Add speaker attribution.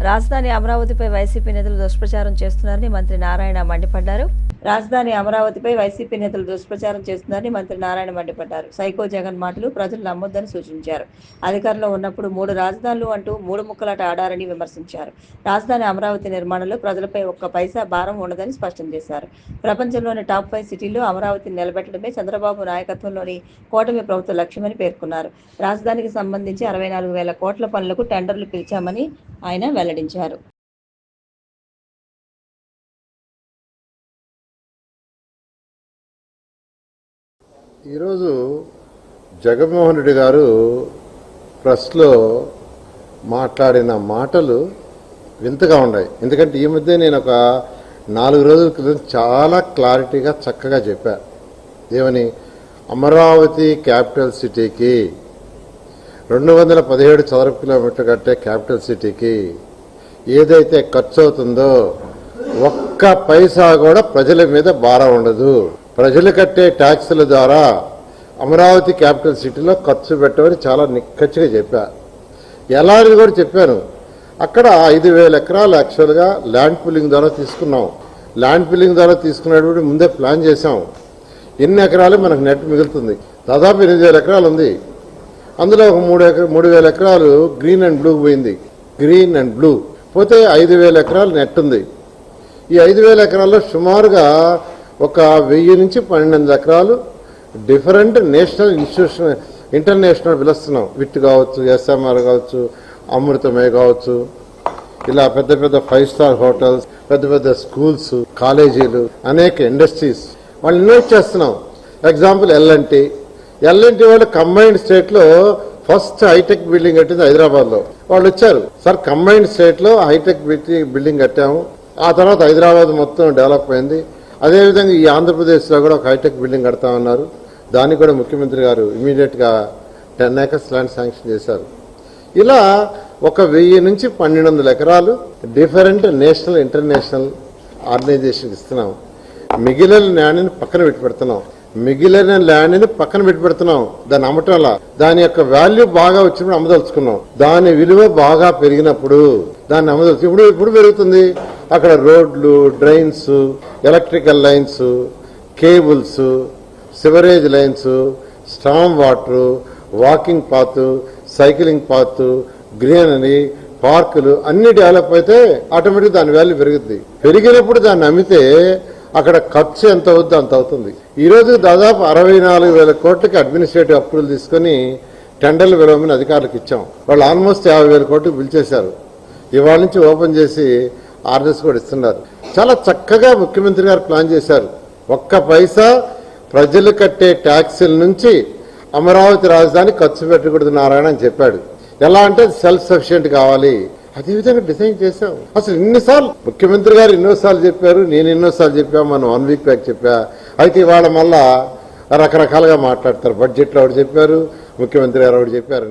Speaker 1: రాజధాని అమరావతిపై వైసీపీ నేతలు దుష్ప్రచారం చేస్తున్నారని మంత్రి నారాయణ మండిపడ్డారు. రాజధాని అమరావతిపై వైసీపీ నేతలు దుష్ప్రచారం చేస్తున్నారని మంత్రి నారాయణ మండిపడ్డారు. సైకో జగన్ మాటలు ప్రజలు నమ్మొద్దని సూచించారు. అధికారంలో ఉన్నప్పుడు మూడు రాజధానులు అంటూ మూడు ముక్కలాట ఆడారని విమర్శించారు. రాజధాని అమరావతి నిర్మాణంలో ప్రజలపై ఒక్క పైసా భారం ఉండదని స్పష్టం చేశారు. ప్రపంచంలోని టాప్ ఫైవ్ సిటీల్లో అమరావతిని నిలబెట్టడమే చంద్రబాబు నాయకత్వంలోని కూటమి ప్రభుత్వ లక్ష్యమని పేర్కొన్నారు. రాజధానికి సంబంధించి అరవై నాలుగు వేల కోట్ల పనులకు టెండర్లు పిలిచామని ఆయన వెల్లడించారు.
Speaker 2: ఈరోజు జగన్మోహన్ రెడ్డి గారు ప్రెస్లో మాట్లాడిన మాటలు వింతగా ఉన్నాయి. ఎందుకంటే ఈ మధ్య నేను ఒక నాలుగు రోజుల క్రితం చాలా క్లారిటీగా చక్కగా చెప్పా. ఏమని? అమరావతి క్యాపిటల్ సిటీకి రెండు వందల పదిహేడు చదరపు కిలోమీటర్ కట్టే క్యాపిటల్ సిటీకి ఏదైతే ఖర్చు అవుతుందో ఒక్క పైసా కూడా ప్రజల మీద భారం ఉండదు. ప్రజలు కట్టే ట్యాక్సుల ద్వారా అమరావతి క్యాపిటల్ సిటీలో ఖర్చు పెట్టమని చాలా నిక్కచ్చిగా చెప్పా. ఎలా అనేది కూడా చెప్పాను. అక్కడ ఐదు వేల ఎకరాలు యాక్చువల్గా ల్యాండ్ పిల్లింగ్ ద్వారా తీసుకున్నాం. ల్యాండ్ పిల్లింగ్ ద్వారా తీసుకునేటువంటి ముందే ప్లాన్ చేసాం ఎన్ని ఎకరాలు మనకు నెట్ మిగులుతుంది? దాదాపు ఎనిమిది వేల ఎకరాలు ఉంది. అందులో ఒక మూడు ఎకరా మూడు వేల ఎకరాలు గ్రీన్ అండ్ బ్లూ పోయింది. Green and blue. పోతే ఐదు వేల ఎకరాలు నెట్ ఉంది. ఈ ఐదు వేల ఎకరాల్లో సుమారుగా ఒక వెయ్యి నుంచి పన్నెండు ఎకరాలు డిఫరెంట్ నేషనల్ ఇన్స్టిట్యూషన్ ఇంటర్నేషనల్ పిలుస్తున్నాం విట్ కావచ్చు ఎస్ఎంఆర్ కావచ్చు అమృతమే కావచ్చు. ఇలా పెద్ద పెద్ద ఫైవ్ స్టార్ హోటల్స్ పెద్ద పెద్ద స్కూల్స్ కాలేజీలు అనేక ఇండస్ట్రీస్. వాళ్ళు ఇన్వైట్ చేస్తున్నాం. Example L N T L N T వాళ్ళు కంబైన్డ్ స్టేట్లో ఫస్ట్ హైటెక్ బిల్డింగ్ కట్టింది హైదరాబాద్లో. వాళ్ళు వచ్చారు. సార్ కంబైన్డ్ స్టేట్లో హైటెక్ బిల్డింగ్ కట్టాము. ఆ తర్వాత హైదరాబాద్ మొత్తం డెవలప్ అయింది. అదేవిధంగా ఈ ఆంధ్రప్రదేశ్లో కూడా ఒక హైటెక్ బిల్డింగ్ కడతామన్నారు. దానికి కూడా ముఖ్యమంత్రి గారు ఇమీడియట్గా టెన్ ఏకర్స్ ల్యాండ్ శాంక్షన్ చేశారు. ఇలా ఒక వెయ్యి నుంచి పన్నెండు వందల ఎకరాలు డిఫరెంట్ నేషనల్ ఇంటర్నేషనల్ ఆర్గనైజేషన్కి ఇస్తున్నాం. మిగిలిన ల్యాండ్ని పక్కన పెట్టి పెడుతున్నాం. మిగిలిన ల్యాండ్ని పక్కన పెట్టి పెడుతున్నాం. దాన్ని అమ్మటంలా దాని యొక్క వాల్యూ బాగా వచ్చినప్పుడు అమ్మదలుచుకున్నాం. దాని విలువ బాగా పెరిగినప్పుడు దాన్ని అమ్మదలుచు ఇప్పుడు ఇప్పుడు పెరుగుతుంది. అక్కడ రోడ్లు drains electrical lines cables sewerage lines storm water walking path cycling path greenery పార్కులు అన్ని డెవలప్ అయితే ఆటోమేటిక్ దాని వాల్యూ పెరుగుద్ది. పెరిగినప్పుడు దాన్ని అమ్మితే అక్కడ ఖర్చు ఎంత అవుద్దో అంత అవుతుంది. ఈరోజు దాదాపు అరవై నాలుగు వేల కోట్లకి అడ్మినిస్ట్రేటివ్ అప్రూవల్ తీసుకొని టెండర్లు విలువమని అధికారులకు ఇచ్చాం. వాళ్ళు ఆల్మోస్ట్ యాభై వేల కోట్లకు పిలిచేశారు ఇవాళ నుంచి ఓపెన్ చేసి ఆర్డర్స్ కూడా ఇస్తున్నారు. చాలా చక్కగా ముఖ్యమంత్రి గారు ప్లాన్ చేశారు. ఒక్క పైసా ప్రజలు కట్టే ట్యాక్సీల నుంచి అమరావతి రాజధాని ఖర్చు పెట్టకూడదు నారాయణ అని చెప్పాడు. ఎలా అంటే సెల్ఫ్ సఫిషియెంట్ కావాలి. అదే విధంగా డిజైన్ చేశాం. అసలు ఇన్నిసార్లు ముఖ్యమంత్రి గారు ఎన్నోసార్లు చెప్పారు నేను ఎన్నోసార్లు చెప్పా మనం వన్ వీక్ బ్యాక్ చెప్పా. అయితే ఇవాళ మళ్ళా రకరకాలుగా మాట్లాడతారు. బడ్జెట్లో ఒకటి చెప్పారు ముఖ్యమంత్రి గారు ఒకటి చెప్పారు.